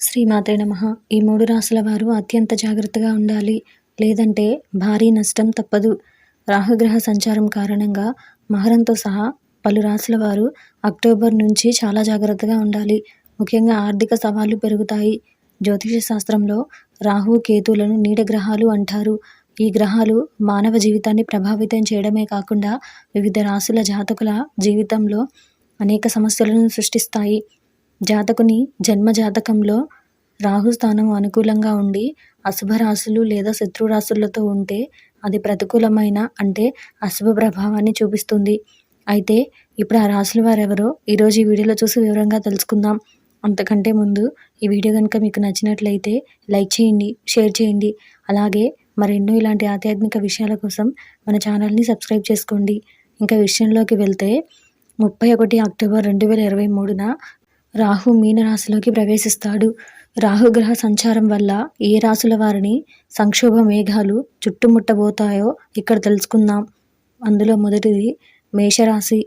శ్రీమాతే నమ. ఈ మూడు రాసుల వారు అత్యంత జాగ్రత్తగా ఉండాలి. లేదంటే భారీ నష్టం తప్పదు. రాహుగ్రహ సంచారం కారణంగా మహరంతో సహా పలు రాసుల వారు అక్టోబర్ నుంచి చాలా జాగ్రత్తగా ఉండాలి. ముఖ్యంగా ఆర్థిక సవాళ్ళు పెరుగుతాయి. జ్యోతిష శాస్త్రంలో రాహు కేతులను నీడ గ్రహాలు అంటారు. ఈ గ్రహాలు మానవ జీవితాన్ని ప్రభావితం చేయడమే కాకుండా వివిధ రాసుల జాతకుల జీవితంలో అనేక సమస్యలను సృష్టిస్తాయి. జాతకుని జన్మ జాతకంలో రాహు స్థానం అనుకూలంగా ఉండి అశుభ రాశులు లేదా శత్రు రాశులతో ఉంటే అది ప్రతికూలమైన అంటే అశుభ ప్రభావాన్ని చూపిస్తుంది. అయితే ఇప్పుడు ఆ రాశుల వారెవరో ఈరోజు ఈ వీడియోలో చూసి వివరంగా తెలుసుకుందాం. అంతకంటే ముందు ఈ వీడియో కనుక మీకు నచ్చినట్లయితే లైక్ చేయండి షేర్ చేయండి. అలాగే మరెన్నో ఇలాంటి ఆధ్యాత్మిక విషయాల కోసం మన ఛానల్ని సబ్స్క్రైబ్ చేసుకోండి. ఇంకా విషయంలోకి వెళ్తే ముప్పై ఒకటి అక్టోబర్ రెండు వేల ఇరవై మూడున రాహు మీనరాశిలోకి ప్రవేశిస్తాడు. రాహుగ్రహ సంచారం వల్ల ఏ రాశుల వారిని సంక్షోభ మేఘాలు చుట్టుముట్టబోతాయో ఇక్కడ తెలుసుకుందాం. అందులో మొదటిది మేషరాశి.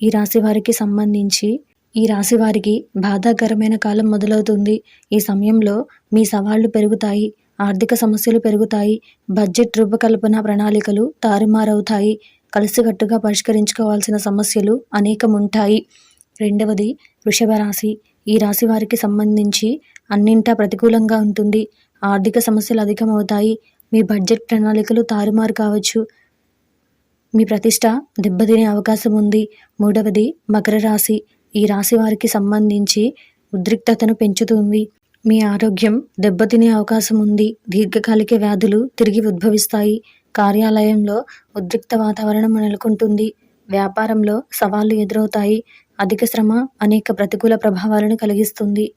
ఈ రాశి వారికి సంబంధించి ఈ రాశి వారికి బాధాకరమైన కాలం మొదలవుతుంది. ఈ సమయంలో మీ సవాళ్ళు పెరుగుతాయి ఆర్థిక సమస్యలు పెరుగుతాయి బడ్జెట్ రూపకల్పన ప్రణాళికలు తారుమారవుతాయి. కలిసికట్టుగా పరిష్కరించుకోవాల్సిన సమస్యలు అనేకం ఉంటాయి రెండవది వృషభ రాశి. ఈ రాశి వారికి సంబంధించి అన్నింటా ప్రతికూలంగా ఉంటుంది. ఆర్థిక సమస్యలు అధికమవుతాయి. మీ బడ్జెట్ ప్రణాళికలు తారుమారు కావచ్చు. మీ ప్రతిష్ట దెబ్బతినే అవకాశం ఉంది. మూడవది మకర రాశి. ఈ రాశి వారికి సంబంధించి ఉద్రిక్తతను పెంచుతుంది. మీ ఆరోగ్యం దెబ్బతినే అవకాశం ఉంది. దీర్ఘకాలిక వ్యాధులు తిరిగి ఉద్భవిస్తాయి. కార్యాలయంలో ఉద్రిక్త వాతావరణం నెలకొంటుంది. వ్యాపారంలో సవాళ్ళు ఎదురవుతాయి. అధిక శ్రమ అనేక ప్రతికూల ప్రభావాలను కలిగిస్తుంది.